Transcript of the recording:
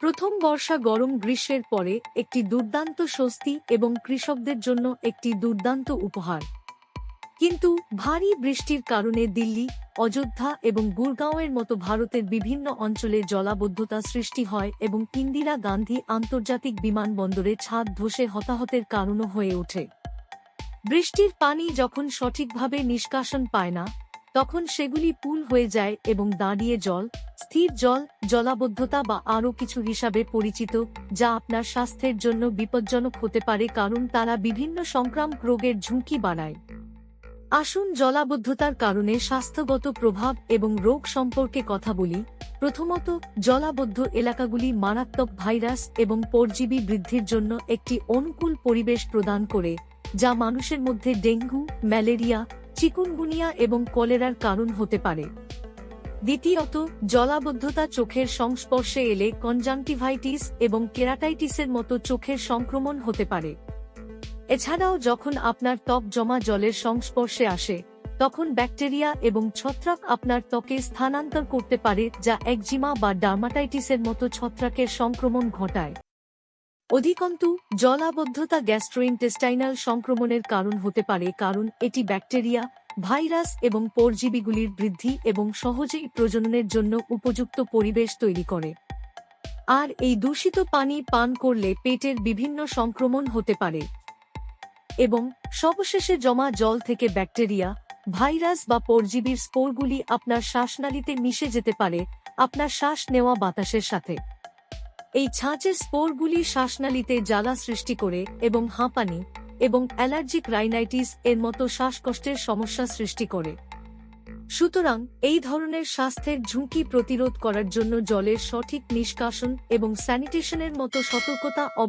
প্রথম বর্ষা গরম গ্রীষ্মের পরে একটি দুর্দান্ত স্বস্তি এবং কৃষকদের জন্য একটি দুর্দান্ত উপহার। কিন্তু ভারী বৃষ্টির কারণে দিল্লি, অযোধ্যা এবং গুরগাঁওয়ের মতো ভারতের বিভিন্ন অঞ্চলে জলাবদ্ধতা সৃষ্টি হয় এবং ইন্দিরা গান্ধী আন্তর্জাতিক বিমানবন্দরে ছাদ ধসে হতাহতের কারণও হয়ে ওঠে। বৃষ্টির পানি যখন সঠিকভাবে নিষ্কাশন পায় না তখন সেগুলি পুল হয়ে যায় এবং দাঁড়িয়ে জল, স্থির জল, জলাবদ্ধতা বা আরও কিছু হিসাবে পরিচিত, যা আপনার স্বাস্থ্যের জন্য বিপজ্জনক হতে পারে কারণ তারা বিভিন্ন সংক্রামক রোগের ঝুঁকি বাড়ায়। আসুন জলাবদ্ধতার কারণে স্বাস্থ্যগত প্রভাব এবং রোগ সম্পর্কে কথা বলি। প্রথমত, জলাবদ্ধ এলাকাগুলি মারাত্মক ভাইরাস এবং পরজীবী বৃদ্ধির জন্য একটি অনুকূল পরিবেশ প্রদান করে, যা মানুষের মধ্যে ডেঙ্গু, ম্যালেরিয়া চিকুনগুনিয়া এবং কলেরার কারণ হতে পারে। দ্বিতীয়ত, জলাবদ্ধতা চোখের সংস্পর্শে এলে কনজাংটিভাইটিস এবং কেরাটাইটিসের মতো চোখের সংক্রমণ হতে পারে। এছাড়াও যখন আপনার ত্বক জমা জলের সংস্পর্শে আসে, তখন ব্যাকটেরিয়া এবং ছত্রাক আপনার ত্বকে স্থানান্তর করতে পারে, যা একজিমা বা ডার্মাটাইটিসের মতো ছত্রাকের সংক্রমণ ঘটায়। অধিকন্তু, জলাবদ্ধতা গ্যাস্ট্রোইন্টেস্টাইনাল সংক্রমণের কারণ হতে পারে কারণ এটি ব্যাকটেরিয়া, ভাইরাস এবং পরজীবীগুলির বৃদ্ধি এবং সহজেই প্রজননের জন্য উপযুক্ত পরিবেশ তৈরি করে। আর এই দূষিত পানি পান করলে পেটের বিভিন্ন সংক্রমণ হতে পারে। এবং সবশেষে জমা জল থেকে ব্যাকটেরিয়া, ভাইরাস বা পরজীবীর স্পোরগুলি আপনার শ্বাসনালীতে মিশে যেতে পারে, আপনার শ্বাস নেওয়া বাতাসের সাথে। এই ছাঁচের স্পোরগুলি শ্বাসনালীতে জ্বালা সৃষ্টি করে এবং হাঁপানি এবং অ্যালার্জিক রাইনাইটিস এর মতো শ্বাসকষ্টের সমস্যা সৃষ্টি করে। সুতরাং, এই ধরনের স্বাস্থ্যের ঝুঁকি প্রতিরোধ করার জন্য জলের সঠিক নিষ্কাশন এবং স্যানিটেশনের মতো সতর্কতা